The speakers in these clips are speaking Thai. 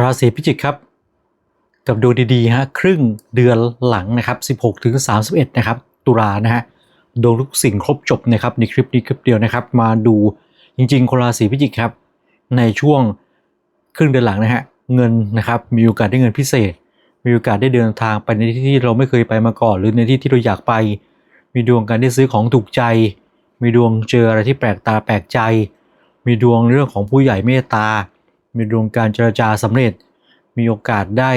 ราศีพิจิกครับ กับดูดีๆฮะครึ่งเดือนหลังนะครับ 16 ถึง 31 นะครับ ตุลานะฮะดวงทุกสิ่งครบจบนะครับในคลิปนี้คลิปเดียวนะครับ มาดูจริงๆคนราศีพิจิกครับ ในช่วงครึ่งเดือนหลังนะฮะเงินนะครับมีโอกาสได้เงินพิเศษ มีโอกาสได้เดินทางไปในที่ที่เราไม่เคยไปมาก่อน หรือในที่ที่เราอยากไป มีดวงการได้ซื้อของถูกใจ มีดวงเจออะไรที่แปลกตาแปลกใจ มีดวงเรื่องของผู้ใหญ่เมตตา มีดวงการเจรจาสำเร็จ มีโอกาสได้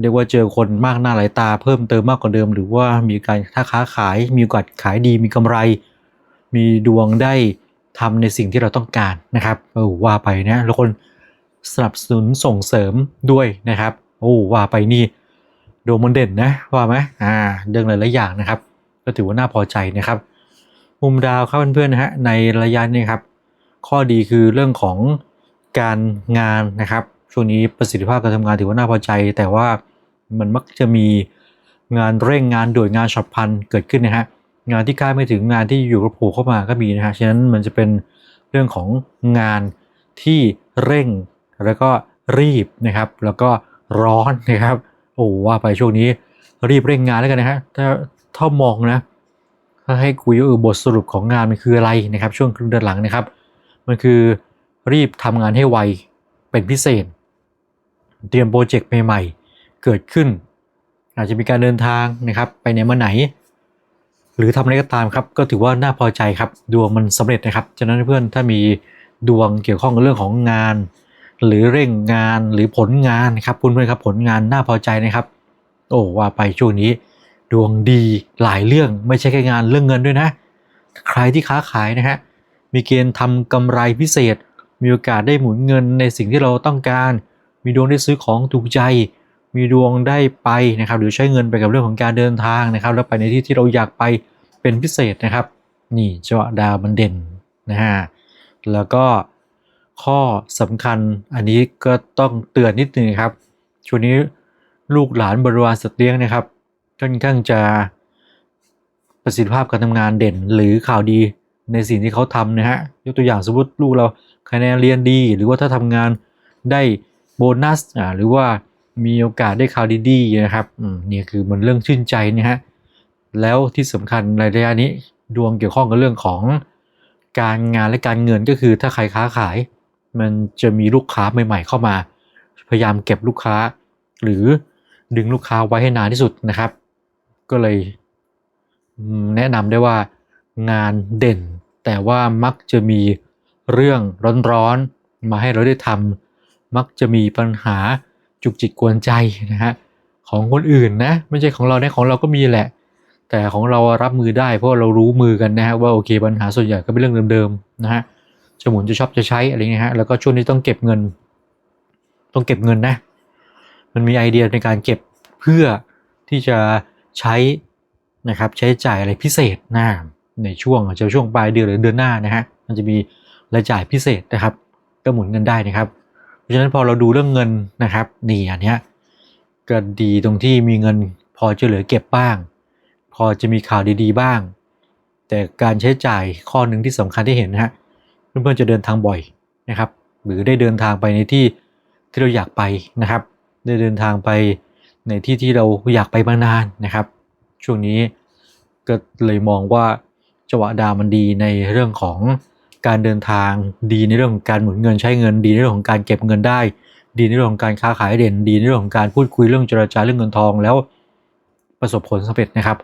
เรียกว่าเจอคนมากหน้าหลายตาเพิ่มเติมมากกว่าเดิม หรือว่ามีการถ้าค้าขาย มีโอกาสขายดีมีกำไร มีดวงได้ทำในสิ่งที่เราต้องการนะครับเออว่าไปนะแล้วคนสนับสนุนส่งเสริมด้วยนะครับโอ้ว่าไปนี่ดวงมันเด่นนะว่าไหมอ่าเรื่องหลายๆอย่างนะครับ ก็ถือว่าน่าพอใจนะครับ มุมดาวครับเพื่อนๆนะฮะในระยะนี้ครับ ข้อดีคือเรื่องของ การงานนะครับ ช่วงนี้ประสิทธิภาพการทำงานถือว่าน่าพอใจ แต่ว่ามันมักจะมีงานเร่งงานด่วนงานฉับพลันเกิดขึ้นนะฮะงานที่คาดไม่ถึงงานที่อยู่กับโผ่เข้ามาก็มีนะฮะฉะนั้นมันจะเป็นเรื่องของงานที่เร่งแล้วก็รีบนะครับ แล้วก็ร้อนนะครับโอ้ว่าไปช่วงนี้รีบเร่งงานแล้วกันนะฮะถ้าถ้ามองนะถ้าให้คุยว่าเออบทสรุปของงานมันคืออะไรนะครับ ช่วงครึ่งเดือนหลังนะครับ มันคือ รีบทำงานให้ไวเป็นพิเศษ เตรียมโปรเจกต์ใหม่ๆ เกิดขึ้น อาจจะมีการเดินทางนะครับ ไปไหนมาไหน หรือทำอะไรก็ตามครับ ก็ถือว่าน่าพอใจครับ ดวงมันสำเร็จนะครับฉะนั้นเพื่อนถ้ามีดวงเกี่ยวข้องกับเรื่องของงาน หรือเร่งงานหรือผลงานครับเพื่อนๆครับผลงานน่าพอใจนะครับ โอ้ว่าไปช่วงนี้ ดวงดีหลายเรื่องไม่ใช่แค่งานเรื่องเงินด้วยนะ ใครที่ค้าขายนะฮะมีเกณฑ์ทำกำไรพิเศษ มีโอกาสได้หมุนเงินในสิ่งที่เราต้องการ มีดวงได้ซื้อของถูกใจ มีดวงได้ไปนะครับ หรือใช้เงินไปกับเรื่องของการเดินทางนะครับ แล้วไปในที่ที่เราอยากไปเป็นพิเศษนะครับ นี่จังหวะดาวมันเด่นนะฮะ แล้วก็ข้อสำคัญอันนี้ก็ต้องเตือนนิดนึงครับ ช่วงนี้ลูกหลานบริวารสัตว์เลี้ยงนะครับค่อนข้างจะประสิทธิภาพการทำงานเด่น หรือข่าวดี ในสิ่งที่เขาทำนะฮะยกตัวอย่างสมมติลูกเราคะแนนเรียนดี หรือว่าถ้าทำงานได้โบนัสอ่าหรือว่ามีโอกาสได้ข่าวดีๆนะครับอืมนี่คือมันเรื่องชื่นใจนะฮะแล้วที่สำคัญในระยะนี้ดวงเกี่ยวข้องกับเรื่องของการงานและการเงินก็คือถ้าใครค้าขาย มันจะมีลูกค้าใหม่ ๆ เข้ามา พยายามเก็บลูกค้า หรือดึงลูกค้าไว้ให้นานที่สุดนะครับ ก็เลยแนะนำได้ว่างานเด่น แต่ว่ามักจะมีเรื่องร้อนๆมาให้เราได้ทำมักจะมีปัญหาจุกจิกกวนใจนะฮะของคนอื่นนะไม่ใช่ของเราเนี่ยของเราก็มีแหละ แต่ของเรารับมือได้เพราะเรารู้มือกันนะฮะว่าโอเคปัญหาส่วนใหญ่ก็เป็นเรื่องเดิมๆนะฮะจะหมุนจะชอบจะใช้อะไรเงี้ยฮะแล้วก็ช่วงนี้ต้องเก็บเงิน ต้องเก็บเงินนะ มันมีไอเดียในการเก็บเพื่อที่จะใช้นะครับใช้จ่ายอะไรพิเศษหน้า ในช่วงอาจจะช่วงปลายเดือนหรือเดือนหน้านะฮะมันจะมีรายจ่ายพิเศษนะครับ ก็หมุนเงินได้นะครับ เพราะฉะนั้นพอเราดูเรื่องเงินนะครับนี่อันเนี้ยก็ดีตรงที่มีเงินพอจะเหลือเก็บบ้าง พอจะมีข่าวดีๆบ้าง แต่การใช้จ่ายข้อหนึ่งที่สำคัญที่เห็นนะฮะเพื่อนๆจะเดินทางบ่อยนะครับ หรือได้เดินทางไปในที่ที่เราอยากไปนะครับ ได้เดินทางไปในที่ที่เราอยากไปมานานนะครับ ช่วงนี้ก็เลยมองว่า จังหวะดาวมันดีในเรื่องของการเดินทางดีในเรื่องของการหมุนเงินใช้เงินดีในเรื่องของการเก็บเงินได้ ดีในเรื่องของการค้าขายเด่น ดีในเรื่องของการพูดคุยเรื่องเจรจาเรื่องเงินทองแล้วประสบผลสำเร็จนะครับ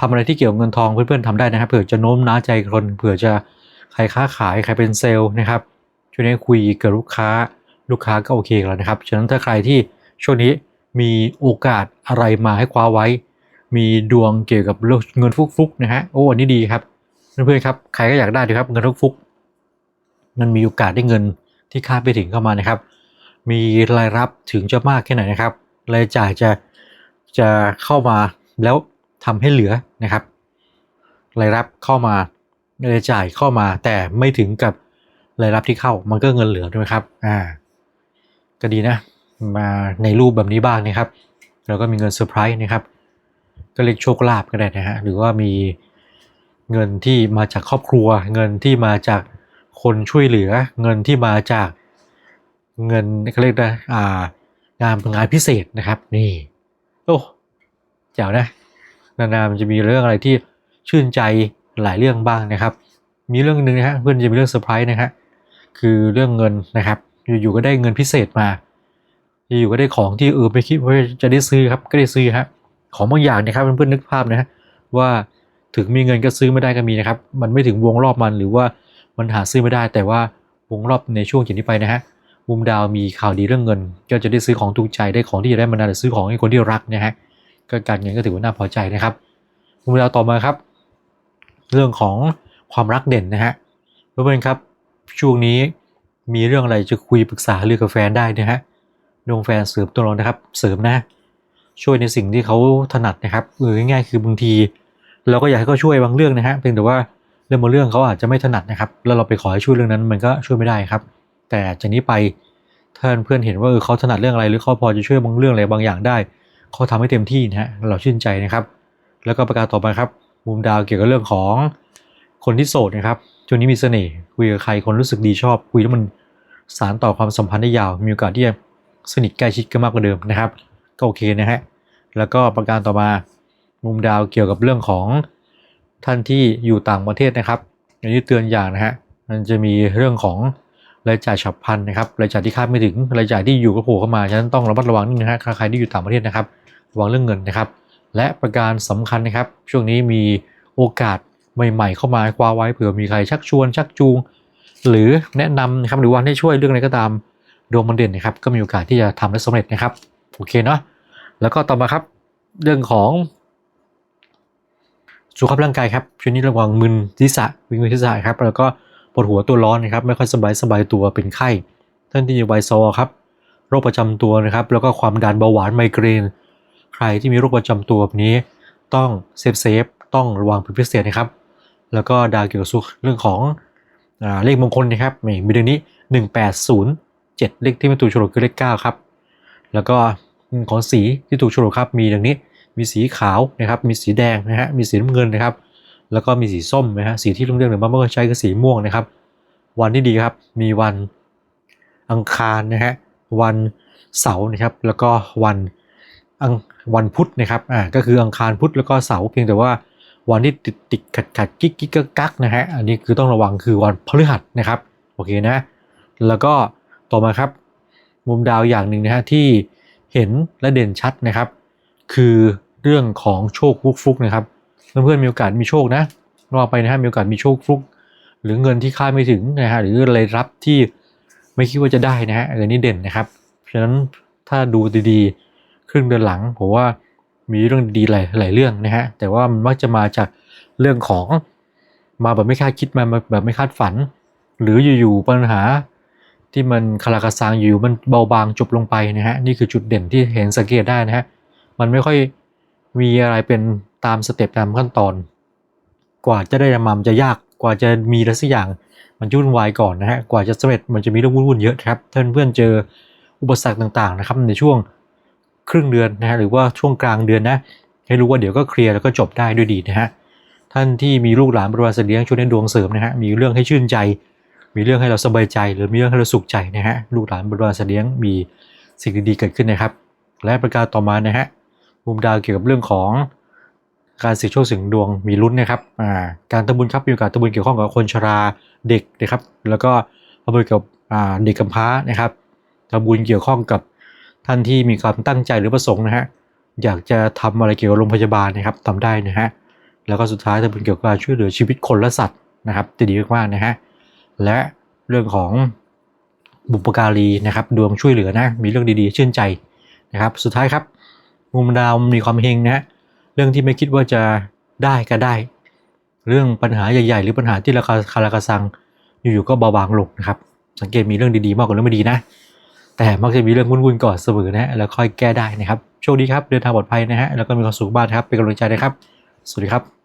ทำอะไรที่เกี่ยวกับเงินทองเพื่อนๆทำได้นะครับ เผื่อจะโน้มน้าวใจคนเผื่อจะใครค้าขายใครเป็นเซลล์นะครับช่วงนี้คุยกับลูกค้าลูกค้าก็โอเคแล้วนะครับฉะนั้นถ้าใครที่ช่วงนี้มีโอกาสอะไรมาให้คว้าไว้ มีดวงเกี่ยวกับเงินฟุกๆนะฮะโอ้อันนี้ดีครับเพื่อนๆครับใครก็อยากได้ดีครับเงินฟุกๆมันมีโอกาสได้เงินที่คาดไปถึงเข้ามานะครับ มีรายรับถึงจะมากแค่ไหนนะครับรายจ่ายจะจะเข้ามาแล้วทำให้เหลือนะครับรายรับเข้ามารายจ่ายเข้ามาแต่ไม่ถึงกับรายรับที่เข้ามันก็เงินเหลือด้วยครับอ่าก็ดีนะ มาในรูปแบบนี้บ้างนะครับแล้วก็มีเงินเซอร์ไพรส์นะครับ ก็เรียกโชคลาภก็ได้นะฮะหรือว่ามีเงินที่มาจากครอบครัว เงินที่มาจากคนช่วยเหลือ เงินที่มาจากเงินเขาเรียกนะอ่างานงานพิเศษนะครับ นี่โอ้เจ๋วนะนานๆมันจะมีเรื่องอะไรที่ชื่นใจหลายเรื่องบ้างนะครับ มีเรื่องหนึ่งนะฮะเพื่อนจะมีเรื่องเซอร์ไพรส์นะฮะคือเรื่องเงินนะครับ อยู่ๆก็ได้เงินพิเศษมา อยู่ๆก็ได้ของที่เออไม่คิดว่าจะได้ซื้อครับก็ได้ซื้อฮะ ของบางอย่างนะครับเพื่อนๆนึกภาพนะฮะว่าถึงมีเงินก็ซื้อไม่ได้ก็มีนะครับ มันไม่ถึงวงรอบมันหรือว่ามันหาซื้อไม่ได้ แต่ว่าวงรอบในช่วงจากนี้ไปนะฮะมุมดาวมีข่าวดีเรื่องเงิน ก็จะได้ซื้อของถูกใจได้ของที่จะได้มานานหรือซื้อของให้คนที่รักนะฮะก็การเงินก็ถือว่าน่าพอใจนะครับมุมดาวต่อมาครับ เรื่องของความรักเด่นนะฮะเพื่อนๆครับช่วงนี้มีเรื่องอะไรจะคุยปรึกษาเรื่องกับแฟนได้นะฮะดวงแฟนเสริมตัวเรานะครับ เสริมนะ ช่วยในสิ่งที่เขาถนัดนะครับเออง่ายๆคือบางที เราก็อยากให้เขาช่วยบางเรื่องนะฮะเพียงแต่ว่าเรื่องบางเรื่องเขาอาจจะไม่ถนัดนะครับ แล้วเราไปขอให้ช่วยเรื่องนั้นมันก็ช่วยไม่ได้ครับ แต่จากนี้ไปถ้าเพื่อนเห็นว่าเออเขาถนัดเรื่องอะไรหรือเขาพอจะช่วยบางเรื่องอะไรบางอย่างได้เขาทำให้เต็มที่นะฮะเราชื่นใจนะครับ แล้วก็ประการต่อไปครับ มุมดาวเกี่ยวกับเรื่องของคนที่โสดนะครับช่วงนี้มีเสน่ห์คุยกับใครคนรู้สึกดีชอบ คุยแล้วมันสารต่อความสัมพันธ์ได้ยาว มีโอกาสที่จะสนิทใกล้ชิดกันมากกว่าเดิมนะครับ ก็โอเคนะฮะ แล้วก็ประการต่อมามุมดาวเกี่ยวกับเรื่องของท่านที่อยู่ต่างประเทศนะครับอันนี้เตือนอย่างนะฮะมันจะมีเรื่องของรายจ่ายฉับพลันนะครับรายจ่ายที่คาดไม่ถึงรายจ่ายที่อยู่ก็โผล่เข้ามาฉะนั้นต้องระมัดระวังนิดนึงนะฮะใครที่อยู่ต่างประเทศนะครับระวังเรื่องเงินนะครับ และประการสำคัญนะครับ ช่วงนี้มีโอกาสใหม่ ๆ เข้ามาคว้าไว้เผื่อมีใครชักชวน ชักจูง หรือแนะนำนะครับหรือว่าให้ช่วยเรื่องอะไรก็ตามดวงมันเด่นนะครับ ก็มีโอกาสที่จะทำได้สำเร็จนะครับ โอเคเนาะแล้วก็ต่อมาครับ เรื่องของสุขภาพร่างกายครับช่วงนี้ระวังมึนศีรษะวิงเวียนศีรษะครับ แล้วก็ปวดหัวตัวร้อนนะครับ ไม่ค่อยสบายสบายตัวเป็นไข้ท่านที่อยู่ไวซอครับ โรคประจำตัวนะครับ แล้วก็ความดันเบาหวานไมเกรน ใครที่มีโรคประจำตัวแบบนี้ ต้องเซฟเซฟต้องระวังเป็นพิเศษนะครับ แล้วก็ดาวเกี่ยวกับสุขเรื่องของอเลขมงคลนะครับมีมีเดือนนี้ 1807 เลขที่ไม่ถูกฉลกคือเลข9ครับ แล้วก็ ของสีที่ถูกฉลกครับมีดังนี้มีสีขาวนะครับมีสีแดงนะฮะมีสีน้ำเงินนะครับ แล้วก็มีสีส้มนะฮะสีที่รุ่งเรืองหรือว่าไม่ค่อยใช้คือสีม่วงนะครับ วันที่ดีครับมีวันอังคารนะฮะวันเสาร์นะครับ แล้วก็วันอังวันพุธนะครับอ่าก็คืออังคารพุธแล้วก็เสาร์เพียงแต่ว่าวันที่ติดติดขัดขัดกิ๊กกิ๊กกักกักนะฮะอันนี้คือต้องระวังคือวันพฤหัสนะครับโอเคนะ แล้วก็ต่อมาครับ มุมดาวอย่างหนึ่งนะฮะที่ เห็นและเด่นชัดนะครับ คือเรื่องของโชคฟุกฟุกนะครับเพื่อนๆมีโอกาสมีโชคนะรอไปนะฮะมีโอกาสมีโชคฟุก หรือเงินที่คาดไม่ถึงนะฮะหรือรายรับที่ไม่คิดว่าจะได้นะฮะอันนี้เด่นนะครับเพราะฉะนั้นถ้าดูดีๆ ครึ่งเดือนหลังผมว่ามีเรื่องดีๆหลายหลายเรื่องนะฮะแต่ว่ามันมักจะมาจากเรื่องของมาแบบไม่คาดคิดมาแบบไม่คาดฝัน หรืออยู่ๆปัญหา ที่มันคาราคาซังอยู่มันเบาบางจบลงไปนะฮะนี่คือจุดเด่นที่เห็นสังเกตได้นะฮะมันไม่ค่อยมีอะไรเป็นตามสเต็ปตามขั้นตอน กว่าจะได้รำมันจะยากกว่าจะมีอะไรสักอย่างมันยุ่นวายก่อนนะฮะกว่าจะสำเร็จมันจะมีเรื่องวุ่นๆเยอะครับท่านเพื่อนเจออุปสรรคต่างๆนะครับในช่วงครึ่งเดือนนะฮะหรือว่าช่วงกลางเดือนนะให้รู้ว่าเดี๋ยวก็เคลียร์แล้วก็จบได้ด้วยดีนะฮะท่านที่มีลูกหลานบริวารเสียงช่วยในดวงเสริมนะฮะมีเรื่องให้ชื่นใจ มีเรื่องให้เราสบายใจ หรือมีเรื่องให้เราสุขใจนะฮะลูกหลานบริวารเสถียงมีสิ่งดีๆเกิดขึ้นนะครับ และประการต่อมานะฮะมุมดาวเกี่ยวกับเรื่องของการเสี่ยงโชคเสี่ยงดวงมีลุ้นนะครับการทำบุญครับมีโอกาสทำบุญเกี่ยวข้องกับคนชราเด็กนะครับ แล้วก็ทำบุญเกี่ยวกับเด็กกำพร้านะครับทำบุญเกี่ยวข้องกับท่านที่มีความตั้งใจหรือประสงค์นะฮะอยากจะทำอะไรเกี่ยวกับโรงพยาบาลนะครับทำได้นะฮะแล้วก็สุดท้ายทำบุญเกี่ยวกับการช่วยเหลือชีวิตคนและสัตว์นะครับจะดีมากๆนะฮะ และเรื่องของบุปการีนะครับดวงช่วยเหลือนะ มีเรื่องดีๆ ชื่นใจนะครับ สุดท้ายครับมุมดาวมีความเฮงนะเรื่องที่ไม่คิดว่าจะได้ก็ได้ เรื่องปัญหาใหญ่ๆ หรือปัญหาที่ราคาคาราคาซังอยู่ๆก็เบาบางลงนะครับ สังเกตมีเรื่องดีๆมากกว่าเรื่องไม่ดีนะ แต่มักจะมีเรื่องวุ่นๆก่อนเสมอนะแล้วค่อยแก้ได้นะครับโชคดีครับเดินทางปลอดภัยนะฮะแล้วก็มีความสุขบ้านครับเป็นกำลังใจนะครับ สวัสดีครับ